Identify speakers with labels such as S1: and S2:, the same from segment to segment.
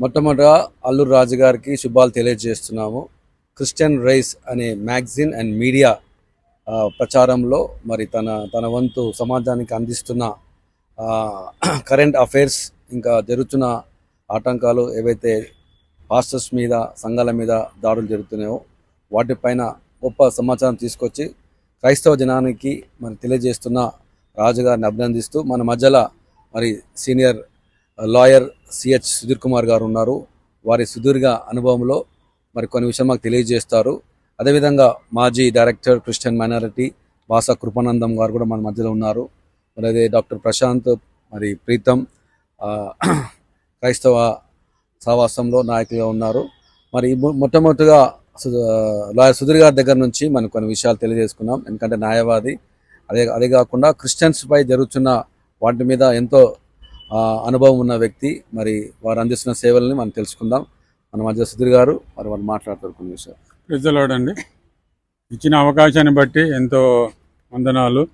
S1: మొట్టమొదటగా అల్లూరు రాజు గారికి శుభాలు తెలియజేస్తున్నాము. క్రిస్టియన్ రైస్ అనే మ్యాగజైన్ అండ్ మీడియా ప్రచారంలో మరి తన తన వంతు సమాజానికి అందిస్తున్న కరెంట్ అఫైర్స్ ఇంకా జరుగుతున్న ఆటంకాలు ఏవైతే పాస్టర్స్ మీద సంఘాల మీద దాడులు జరుగుతున్నాయో వాటిపైన గొప్ప సమాచారం తీసుకొచ్చి క్రైస్తవ జనానికి మరి తెలియజేస్తున్న రాజుగారిని అభినందిస్తూ మన మధ్యలో మరి senior lawyer CH Sudheer Kumar గారు ఉన్నారు. వారి సుదీర్ఘ అనుభవంలో మరి కొన్ని విషయాలు మాకు తెలియజేస్తారు. అదేవిధంగా మాజీ డైరెక్టర్ క్రిస్టియన్ మైనారిటీ వాస కృపానందం గారు కూడా మన మధ్యలో ఉన్నారు. మరి అదే డాక్టర్ ప్రశాంత్ మరి ప్రీతం క్రైస్తవ సహవాసంలో నాయకులుగా ఉన్నారు. మరి మొట్టమొదటిగా లాయర్ సుధీర్ గారి దగ్గర నుంచి మనం కొన్ని విషయాలు తెలియజేసుకున్నాం. ఎందుకంటే న్యాయవాది. అదే అదే కాకుండా క్రిస్టియన్స్పై జరుగుతున్న వాటి మీద ఎంతో అనుభవం ఉన్న వ్యక్తి మరి వారు అందిస్తున్న సేవల్ని మనం తెలుసుకుందాం. మన మధ్య సుధీర్ గారు మరి వారు మాట్లాడతారు కొన్ని విషయాలు.
S2: ప్రజలాడండి ఇచ్చిన అవకాశాన్ని బట్టి ఎంతో వందనాలు.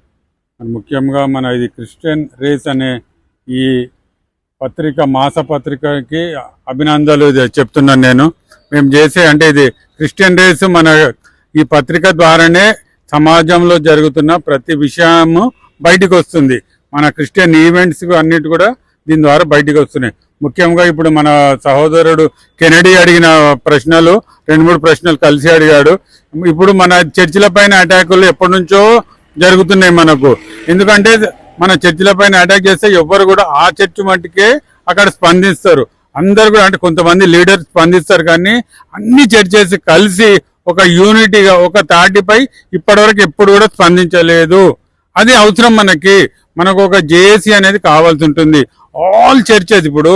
S2: ముఖ్యంగా మన ఇది క్రిస్టియన్ రేస్ అనే ఈ పత్రిక మాస పత్రికకి అభినందనలు ఇది చెప్తున్నాను నేను. మేము చేసే అంటే ఇది క్రిస్టియన్ రేస్ మన ఈ పత్రిక ద్వారానే సమాజంలో జరుగుతున్న ప్రతి విషయము బయటికి వస్తుంది. మన క్రిస్టియన్ ఈవెంట్స్ అన్నిటి కూడా దీని ద్వారా బయటికి వస్తున్నాయి. ముఖ్యంగా ఇప్పుడు మన సహోదరుడు కెనడీ అడిగిన ప్రశ్నలు రెండు మూడు ప్రశ్నలు కలిసి అడిగాడు. ఇప్పుడు మన చర్చిల పైన అటాకులు ఎప్పటి నుంచో జరుగుతున్నాయి మనకు. ఎందుకంటే మన చర్చిల పైన అటాక్ చేస్తే ఎవ్వరు కూడా ఆ చర్చి మట్టుకే అక్కడ స్పందిస్తారు. అందరు కూడా అంటే కొంతమంది లీడర్స్ స్పందిస్తారు కానీ అన్ని చర్చెస్ కలిసి ఒక యూనిటీగా ఒక తాటిపై ఇప్పటివరకు ఎప్పుడు కూడా స్పందించలేదు. అది అవసరం మనకి. మనకు ఒక జేఏసీ అనేది కావాల్సి ఉంటుంది. ఆల్ చర్చెస్ ఇప్పుడు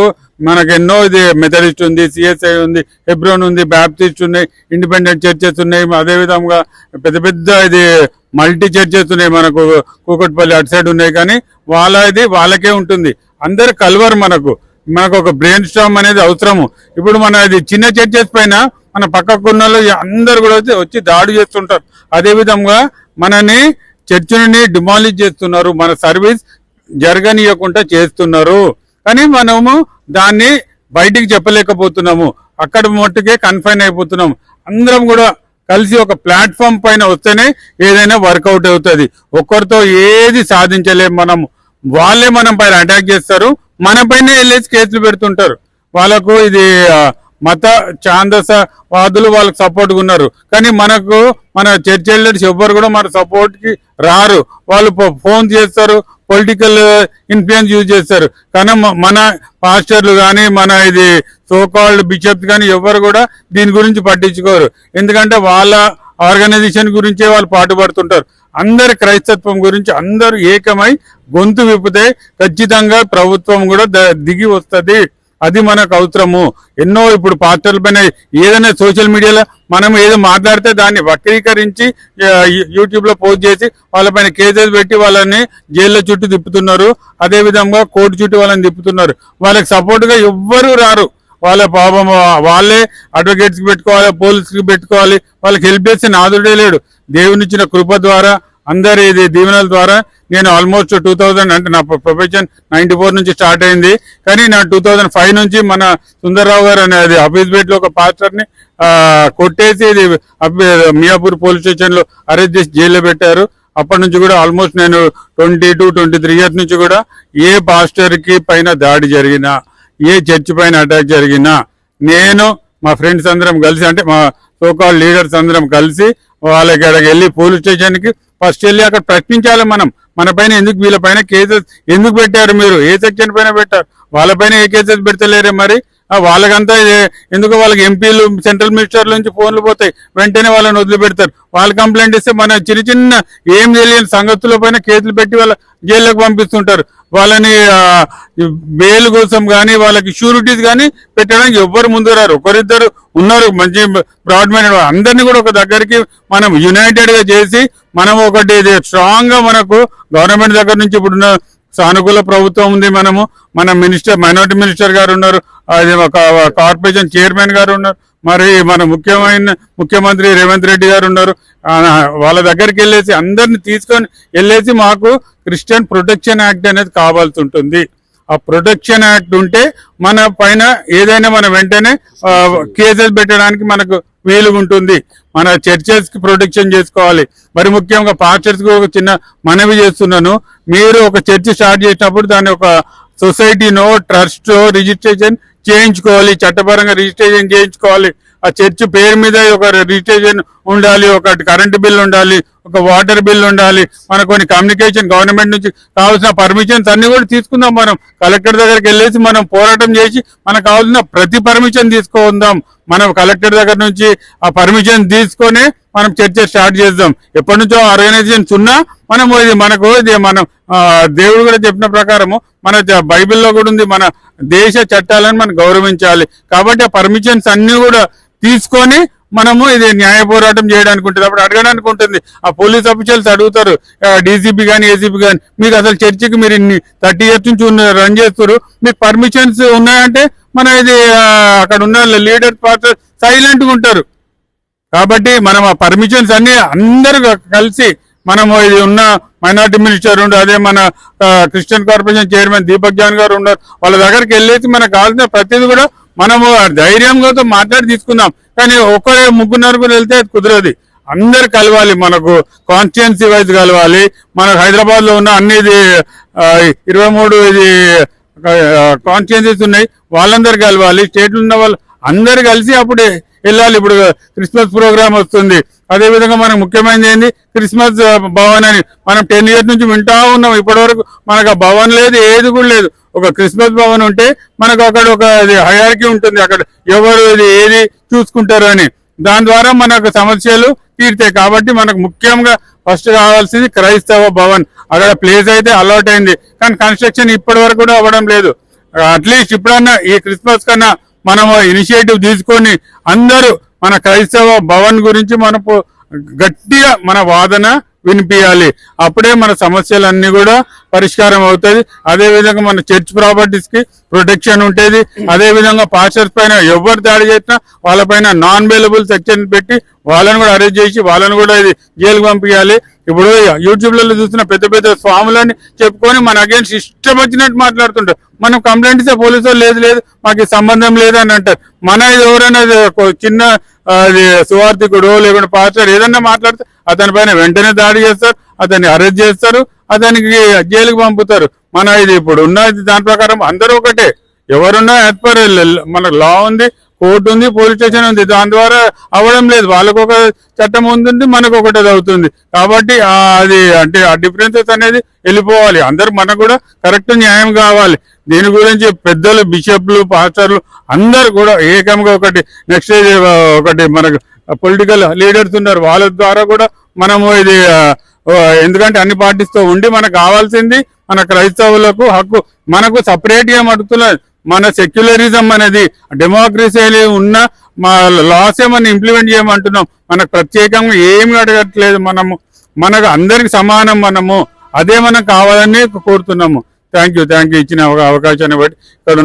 S2: మనకు ఎన్నో ఇది మెథడిస్ట్ ఉంది సిఎస్ఐ ఉంది హెబ్రోన్ ఉంది బ్యాప్టిస్ట్ ఉన్నాయి ఇండిపెండెంట్ చర్చెస్ ఉన్నాయి. అదే విధంగా పెద్ద పెద్ద ఇది మల్టీ చర్చెస్ ఉన్నాయి మనకు. కూకట్పల్లి అటు సైడ్ ఉన్నాయి కానీ వాళ్ళ ఇది వాళ్ళకే ఉంటుంది. అందరు కలవరు మనకు. మనకు ఒక బ్రెయిన్ స్టామ్ అనేది అవసరము. ఇప్పుడు మన ఇది చిన్న చర్చెస్ పైన మన పక్కకున్న వాళ్ళు అందరు కూడా వచ్చి వచ్చి దాడి చేస్తుంటారు. అదేవిధంగా మనని చర్చిని డిమాలిష్ చేస్తున్నారు. మన సర్వీస్ జరగనీయకుండా చేస్తున్నారు. కానీ మనము దాన్ని బయటికి చెప్పలేకపోతున్నాము. అక్కడ మట్టుకే కన్ఫైన్ అయిపోతున్నాము. అందరం కూడా కలిసి ఒక ప్లాట్ఫామ్ పైన వస్తేనే ఏదైనా వర్కౌట్ అవుతుంది. ఒక్కరితో ఏది సాధించలేము మనం. వాళ్ళే మనం పైన అటాక్ చేస్తారు. మన పైన వెళ్ళేసి కేసులు పెడుతుంటారు. వాళ్ళకు ఇది మత ఛాందస వాదులు వాళ్ళకి సపోర్ట్గా ఉన్నారు. కానీ మనకు మన చర్చ్ ఎల్డర్స్ ఎవ్వరు కూడా మన సపోర్ట్కి రారు. వాళ్ళు ఫోన్ చేస్తారు. పొలిటికల్ ఇన్ఫ్లుయెన్స్ యూజ్ చేస్తారు. కానీ మన పాస్టర్లు కానీ మన ఇది సోకాల్డ్ బిషప్స్ కానీ ఎవరు కూడా దీని గురించి పట్టించుకోరు. ఎందుకంటే వాళ్ళ ఆర్గనైజేషన్ గురించే వాళ్ళు పాటుపడుతుంటారు. అందరి క్రైస్తత్వం గురించి అందరూ ఏకమై గొంతు విప్పితే ఖచ్చితంగా ప్రభుత్వం కూడా ద- దిగి వస్తుంది. అది మనకు అవసరము. ఎన్నో ఇప్పుడు పాస్టర్ల పైన ఏదైనా సోషల్ మీడియాలో మనం ఏదో మాట్లాడితే దాన్ని వక్రీకరించి యూట్యూబ్లో యూట్యూబ్లో పోస్ట్ చేసి వాళ్ళపైన కేసెస్ పెట్టి వాళ్ళని జైల్లో చుట్టూ తిప్పుతున్నారు. అదే విధంగా కోర్టు చుట్టూ వాళ్ళని తిప్పుతున్నారు. వాళ్ళకి సపోర్ట్గా ఎవ్వరూ రారు. వాళ్ళ పాపం వాళ్ళే అడ్వకేట్స్కి పెట్టుకోవాలి పోలీస్కి పెట్టుకోవాలి. వాళ్ళకి హెల్ప్ చేస్తే నాదుడే లేడు. దేవునిచ్చిన కృప ద్వారా అందరి ఇది దీవెనల ద్వారా నేను ఆల్మోస్ట్ టూ థౌజండ్ అంటే నా ప్రొఫెషన్ నైన్టీ ఫోర్ నుంచి స్టార్ట్ అయింది. కానీ నా టూ థౌజండ్ ఫైవ్ నుంచి మన సుందర్రావు గారు అనేది హఫీజ్పేట్లో ఒక పాస్టర్ని కొట్టేసి ఇది మియాపూర్ పోలీస్ స్టేషన్లో అరెస్ట్ చేసి జైల్లో పెట్టారు. అప్పటి నుంచి కూడా ఆల్మోస్ట్ నేను twenty two twenty three years నుంచి కూడా ఏ పాస్టర్కి పైన దాడి జరిగినా ఏ చర్చ్ పైన అటాక్ జరిగినా నేను మా ఫ్రెండ్స్ అందరం కలిసి అంటే మా సోకాల్ లీడర్స్ అందరం కలిసి వాళ్ళకి అక్కడికి వెళ్ళి పోలీస్ స్టేషన్కి ఫస్ట్ వెళ్ళి అక్కడ ప్రశ్నించాలి మనం. మన పైన ఎందుకు వీళ్ళ పైన కేసెస్ ఎందుకు పెట్టారు మీరు? ఏ సెక్షన్ పైన పెట్టారు? వాళ్ళ పైన ఏ కేసెస్ పెడతలేరే మరి? వాళ్ళకంతా ఎందుకు వాళ్ళకి ఎంపీలు సెంట్రల్ మినిస్టర్ల నుంచి ఫోన్లు పోతాయి. వెంటనే వాళ్ళని వదిలిపెడతారు. వాళ్ళు కంప్లైంట్ ఇస్తే మన చిన్న చిన్న ఏం తెలియని సంగతుల పైన కేసులు పెట్టి వాళ్ళ జైల్లోకి పంపిస్తుంటారు. వాళ్ళని బెయిల్ కోసం కానీ వాళ్ళకి షూరిటీస్ కానీ పెట్టడానికి ఎవ్వరు ముందు రారు. ఒకరిద్దరు ఉన్నారు. మంచి బ్రాడ్ మైండెడ్ అందరినీ కూడా ఒక దగ్గరికి మనం యునైటెడ్గా చేసి మనం ఒకటి స్ట్రాంగ్గా మనకు గవర్నమెంట్ దగ్గర నుంచి ఇప్పుడున్న సానుకూల ప్రభుత్వం ఉంది మనము. మన మినిస్టర్ మైనారిటీ మినిస్టర్ గారు ఉన్నారు. అది ఒక కార్పొరేషన్ చైర్మన్ గారు ఉన్నారు. మరి మన ముఖ్యమైన ముఖ్యమంత్రి రేవంత్ రెడ్డి గారు ఉన్నారు. వాళ్ళ దగ్గరికి వెళ్ళేసి అందరిని తీసుకొని వెళ్ళేసి మాకు క్రిస్టియన్ ప్రొటెక్షన్ యాక్ట్ అనేది కావాల్సి ఉంటుంది ఆ ప్రొటెక్షన్ యాక్ట్ ఉంటే మన పైన ఏదైనా మన వెంటనే కేసెస్ పెట్టడానికి మనకు వీలుగా ఉంటుంది మన చర్చెస్కి ప్రొటెక్షన్ చేసుకోవాలి. మరి ముఖ్యంగా పాస్టర్స్కి ఒక చిన్న మనవి చేస్తున్నాను. మీరు ఒక చర్చ్ స్టార్ట్ చేసినప్పుడు దాన్ని ఒక సొసైటీనో ట్రస్ట్ రిజిస్ట్రేషన్ చేయించుకోవాలి. చట్టపరంగా రిజిస్ట్రేషన్ చేయించుకోవాలి. ఆ చర్చ్ పేరు మీద ఒక రిజిస్ట్రేషన్ ఉండాలి ఒక కరెంటు బిల్ ఉండాలి ఒక వాటర్ బిల్ ఉండాలి. మనకు కొన్ని కమ్యూనికేషన్ గవర్నమెంట్ నుంచి కావాల్సిన పర్మిషన్స్ అన్ని కూడా తీసుకుందాం మనం. కలెక్టర్ దగ్గరికి వెళ్ళేసి మనం పోరాటం చేసి మనకు కావాల్సిన ప్రతి పర్మిషన్ తీసుకుందాం. మనం కలెక్టర్ దగ్గర నుంచి ఆ పర్మిషన్ తీసుకొని మనం చర్చ స్టార్ట్ చేద్దాం. ఎప్పటి నుంచో ఆర్గనైజేషన్స్ ఉన్నా మనం ఇది మనకు ఇది మనం దేవుడు కూడా చెప్పిన ప్రకారము మన బైబిల్లో కూడా ఉంది. మన దేశ చట్టాలను మనం గౌరవించాలి. కాబట్టి ఆ పర్మిషన్స్ అన్ని కూడా తీసుకొని మనము ఇది న్యాయ పోరాటం చేయడానికి ఉంటుంది. అప్పుడు అడగడానికి ఉంటుంది. ఆ పోలీస్ అఫీషియల్స్ అడుగుతారు. డీజీపీ కానీ ఏసీపీ కానీ మీకు అసలు చర్చికి మీరు ఇన్ని థర్టీ ఇయర్స్ నుంచి రన్ చేస్తారు మీకు పర్మిషన్స్ ఉన్నాయంటే మన ఇది అక్కడ ఉన్న లీడర్ పార్టీ సైలెంట్గా ఉంటారు. కాబట్టి మనం ఆ పర్మిషన్స్ అన్ని అందరూ కలిసి మనము ఇది ఉన్న మైనార్టీ మినిస్టర్ ఉండు అదే మన Christian corporation chairman Deepak John గారు ఉన్నారు. వాళ్ళ దగ్గరికి వెళ్ళేసి మనకు కావాల్సిన ప్రతిదీ కూడా మనము ధైర్యంగా మాట్లాడి తీసుకుందాం. కానీ ఒక్కరే ముగ్గురు నలుగురు వెళ్తే కుదరదు. అందరు కలవాలి మనకు. కాన్స్టిట్యున్సీ వైజ్ కలవాలి. మనకు హైదరాబాద్లో ఉన్న అన్ని ఇది ఇరవై మూడు ఇది కాన్స్టిట్యున్సీస్ ఉన్నాయి. వాళ్ళందరూ కలవాలి. స్టేట్ ఉన్న వాళ్ళు అందరు కలిసి అప్పుడు వెళ్ళాలి. ఇప్పుడు క్రిస్మస్ ప్రోగ్రామ్ వస్తుంది. అదేవిధంగా మనకు ముఖ్యమైనది ఏంది? క్రిస్మస్ భవన్ అని మనం టెన్ ఇయర్స్ నుంచి వింటా ఉన్నాం. ఇప్పటివరకు మనకు ఆ భవన్ లేదు ఏది కూడా లేదు. ఒక క్రిస్మస్ భవన్ ఉంటే మనకు అక్కడ ఒక హయార్కి ఉంటుంది. అక్కడ ఎవరు ఏది చూసుకుంటారు అని. దాని ద్వారా మనకు సమస్యలు తీరుతాయి. కాబట్టి మనకు ముఖ్యంగా ఫస్ట్ కావాల్సింది క్రైస్తవ భవన్. అక్కడ ప్లేస్ అయితే అలౌట్ అయింది. కానీ కన్స్ట్రక్షన్ ఇప్పటి వరకు కూడా అవ్వడం లేదు. అట్లీస్ట్ ఇప్పుడన్నా ఈ క్రిస్మస్ కన్నా మనము ఇనిషియేటివ్ తీసుకొని అందరూ మన క్రైస్తవ భవన్ గురించి మనకు గట్టిగా మన వాదన వినిపించాలి అప్పుడే మన సమస్యలన్నీ కూడా పరిష్కారం అవుతుంది. అదే విధంగా మన చర్చ్ ప్రాపర్టీస్కి ప్రొటెక్షన్ ఉంటుంది. అదే విధంగా పాస్టర్స్ పైన ఎవరు దాడి చేసినా వాళ్ళపైన నాన్ అవైలబుల్ సెక్షన్ పెట్టి వాళ్ళని కూడా అరెస్ట్ చేసి వాళ్ళని కూడా ఇది జైలుకు పంపించాలి ఇప్పుడు యూట్యూబ్లలో చూస్తున్న పెద్ద పెద్ద స్వాములని చెప్పుకొని మన అగేన్స్ట్ ఇష్టం వచ్చినట్టు మాట్లాడుతుంటారు. మనం కంప్లైంట్ ఇస్తే పోలీసు లేదు లేదు మాకు సంబంధం లేదు అని అంటారు. మన ఎవరైనా చిన్న అది సువార్థికుడు లేకుంటే పాస్టర్ ఏదన్నా మాట్లాడితే అతని పైన వెంటనే దాడి చేస్తారు అతన్ని అరెస్ట్ చేస్తారు అతనికి జైలుకి పంపుతారు. మన ఇది ఇప్పుడు ఉన్న దాని ప్రకారం అందరూ ఒకటే. ఎవరున్నా యాజ్ పర్ మన లా ఉంది కోర్టు ఉంది పోలీస్ స్టేషన్ ఉంది. దాని ద్వారా అవ్వడం లేదు. వాళ్ళకు ఒక చట్టం ఉంది మనకు ఒకటి అవుతుంది. కాబట్టి అది అంటే ఆ డిఫరెన్సెస్ అనేది వెళ్ళిపోవాలి. అందరు మనకు కూడా కరెక్ట్ న్యాయం కావాలి. దీని గురించి పెద్దలు బిషప్లు పాస్టర్లు అందరు కూడా ఏకంగా ఒకటి నెక్స్ట్ ఒకటి మనకు పొలిటికల్ లీడర్స్ ఉన్నారు. వాళ్ళ ద్వారా కూడా మనము ఇది ఎందుకంటే అన్ని పార్టీస్తో ఉండి మనకు కావాల్సింది మన క్రైస్తవులకు హక్కు. మనకు సపరేట్గా మన సెక్యులరిజం అనేది డెమోక్రసీ ఉన్న మా లాస్ మనం ఇంప్లిమెంట్ చేయమంటున్నాం. మనకు ప్రత్యేకంగా ఏమి అడగట్లేదు మనము. మనకు అందరికి సమానం మనము. అదే మనకు కావాలని కోరుతున్నాము. థ్యాంక్ యూ థ్యాంక్ యూ ఇచ్చిన అవకాశాన్ని బట్టి ఇక్కడ